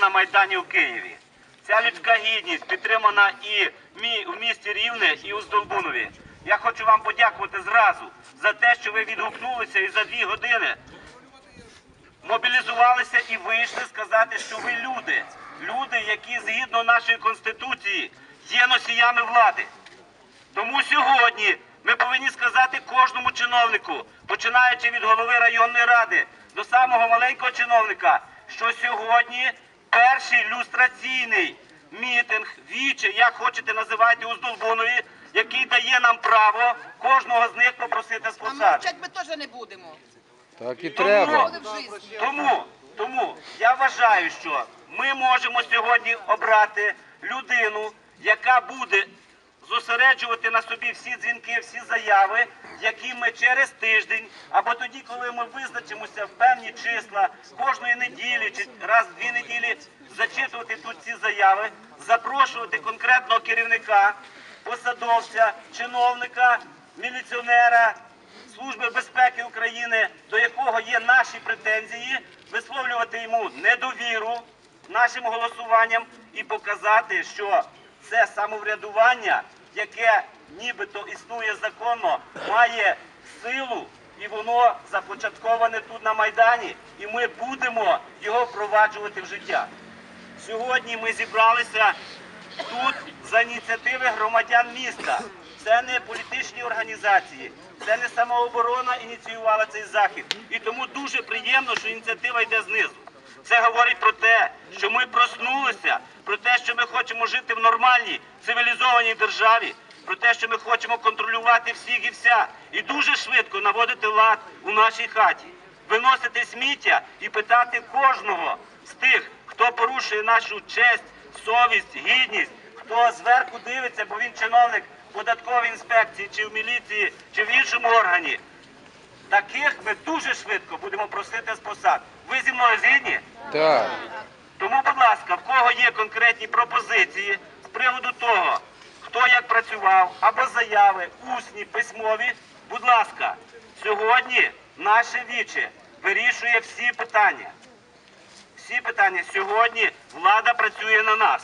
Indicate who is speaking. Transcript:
Speaker 1: на Майдані у Києві. Ця людська гідність підтримана і в в місті Рівне, і у Здолбунові. Я хочу вам подякувати зразу за те, що ви відгукнулися і за дві години мобілізувалися і вийшли сказати, що ви люди, люди, які згідно нашої конституції є носіями влади. Тому сьогодні ми повинні сказати кожному чиновнику, починаючи від голови районної ради до самого маленького чиновника, що сьогодні перший люстраційний мітинг, віче, як хочете називати у Здолбунові, який дає нам право кожного з них попросити з
Speaker 2: А
Speaker 1: посади.
Speaker 2: мовчать ми теж не будемо.
Speaker 3: Так і треба.
Speaker 1: Тому, тому я вважаю, що ми можемо сьогодні обрати людину, яка буде зосереджувати на собі всі дзвінки, всі заяви, які ми через тиждень, або тоді, коли ми визначимося в певні числа кожної неділі чи раз дві неділі, зачитувати тут ці заяви, запрошувати конкретного керівника, посадовця, чиновника, міліціонера, Служби безпеки України, до якого є наші претензії, висловлювати йому недовіру нашим голосуванням і показати, що це самоврядування, яке нібито існує законно, має силу і воно започатковане тут на Майдані, і ми будемо його впроваджувати в життя. Сьогодні ми зібралися тут за ініціативи громадян міста. Це не політичні організації, це не самооборона ініціювала цей захід. І тому дуже приємно, що ініціатива йде знизу. Це говорить про те, що ми проснулися, про те, що ми хочемо жити в нормальній цивілізованій державі, про те, що ми хочемо контролювати всіх і вся, і дуже швидко наводити лад у нашій хаті, виносити сміття і питати кожного з тих, хто порушує нашу честь, совість, гідність, хто зверху дивиться, бо він чиновник податкової інспекції, чи в міліції, чи в іншому органі. Таких ми дуже швидко будемо просити з посад. Ви зі мною згідні?
Speaker 3: Так.
Speaker 1: Тому, будь ласка, в кого є конкретні пропозиції з приводу того, хто як працював, або заяви, усні, письмові, будь ласка, сьогодні наше віче вирішує всі питання. Всі питання сьогодні влада працює на нас.